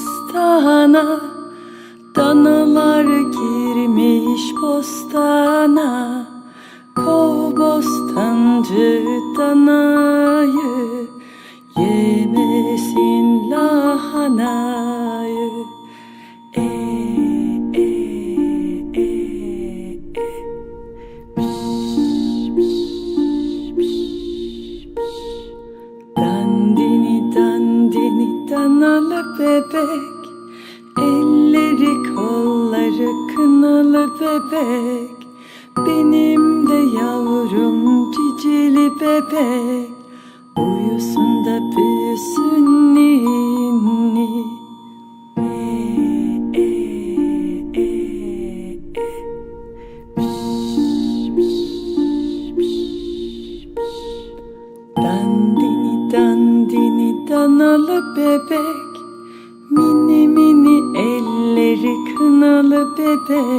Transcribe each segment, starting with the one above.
Bostana Danalar girmiş bostana.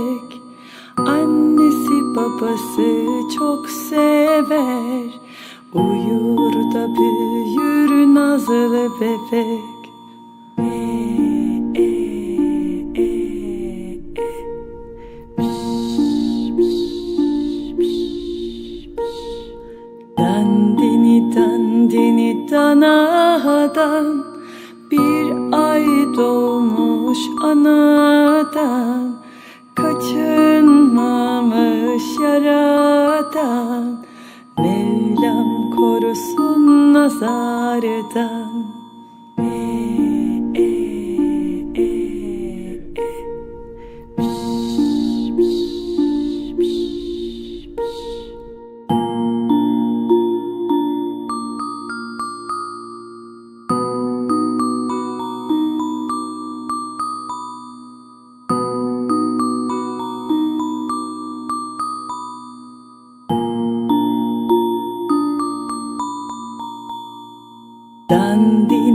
Bebek Annesi babası çok sever. Uyur da büyür nazlı bebek. Dandini dandini danadan Bir ay doğmuş anadan nazardan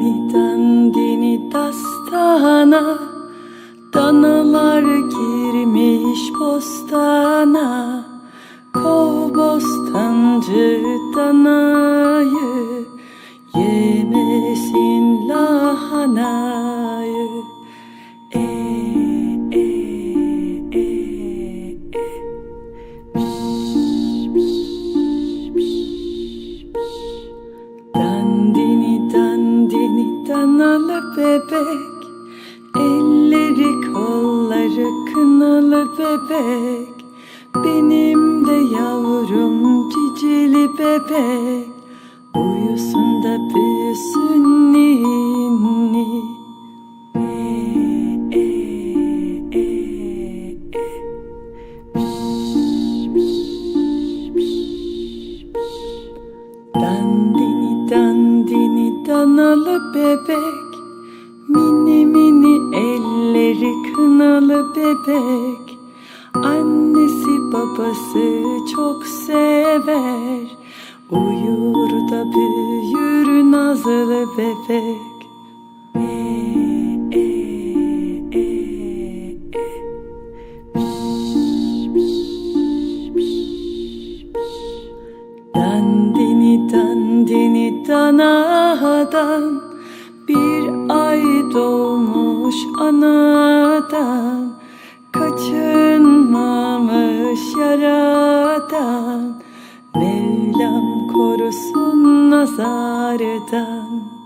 Dandini dandini dastana Danalar girmiş bostana. Kov bostancı danayı Yemesin lahanayı yavrum cicili bebek Uyusun da büyüsün ninni. Dandini dandini danalı bebek Mini mini elleri kınalı bebek Annesi babası çok sever. Uyur da büyür nazlı bebek nazardan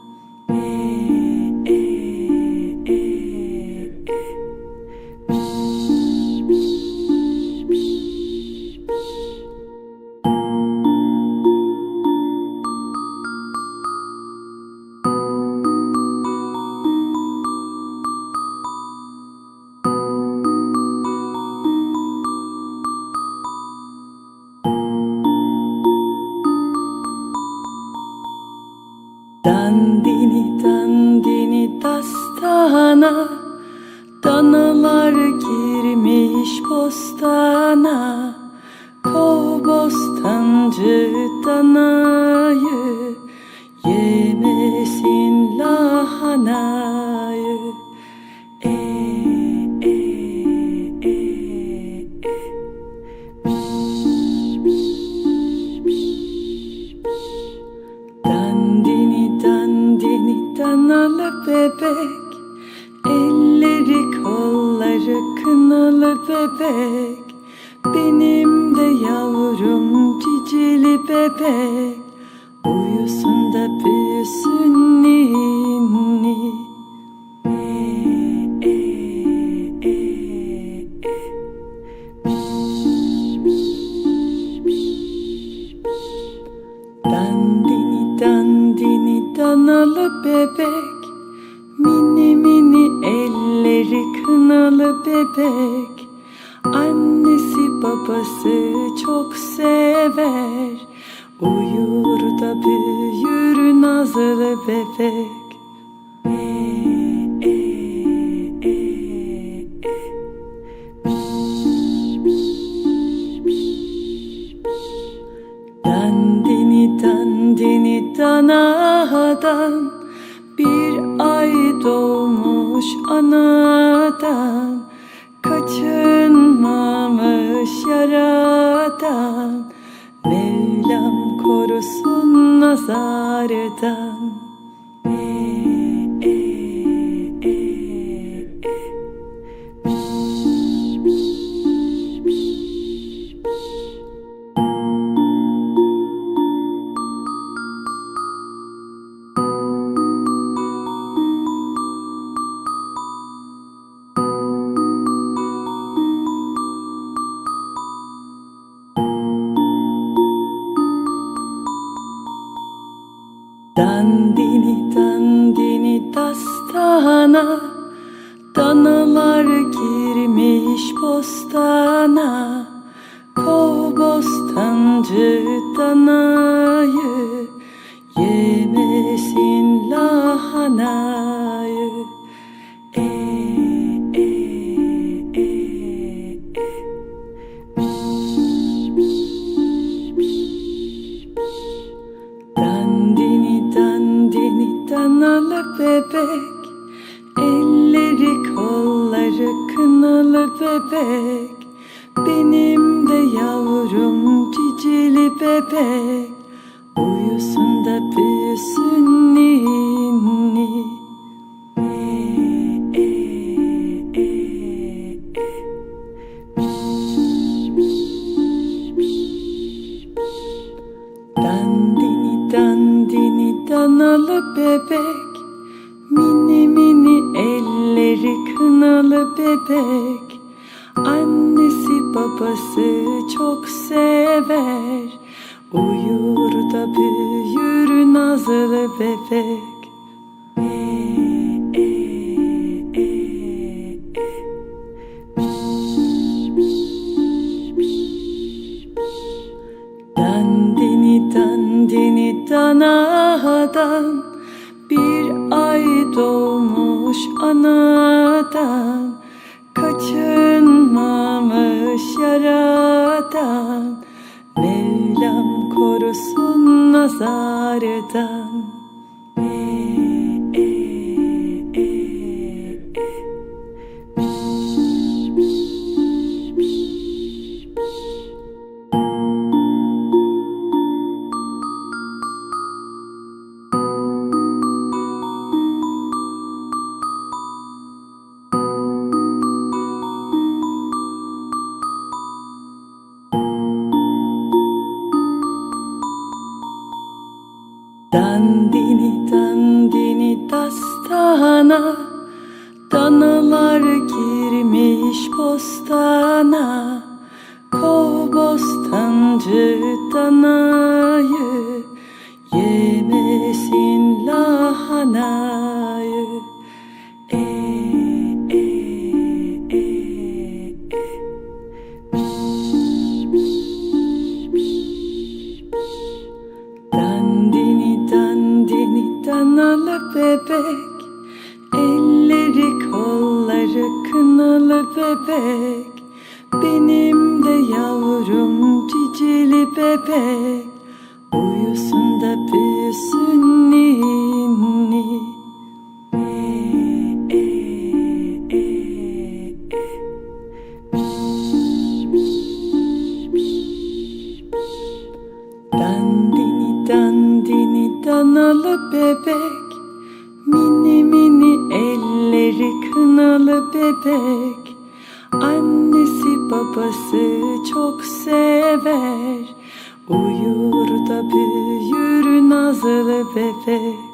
dastana Danalar girmiş bostana. Kov bostancı Elleri kolları kınalı bebek. Benim de yavrum cicili bebek. Uyusun da büyüsün ninni. Bebek Annesi babası çok sever. Uyur da büyür nazlı bebek. Dandini danadan Bir ay doğmuş anadan nazarda girmiş bostana bebek Annesi babası çok sever. Uyur da büyür nazlı bebek. Dandini dandini danadan Bir ay doğmuş anadan സാരദാ Dandini dandini dastana. Danalar girmiş bostana. Kov bostancı Uyusun da büyüsün ninni. E, e, e, e. Dandini dandini danalı bebek. Mini mini elleri kınalı bebek. Annesi babası çok sever Uyur da büyür nazlı bebek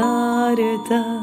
nazardan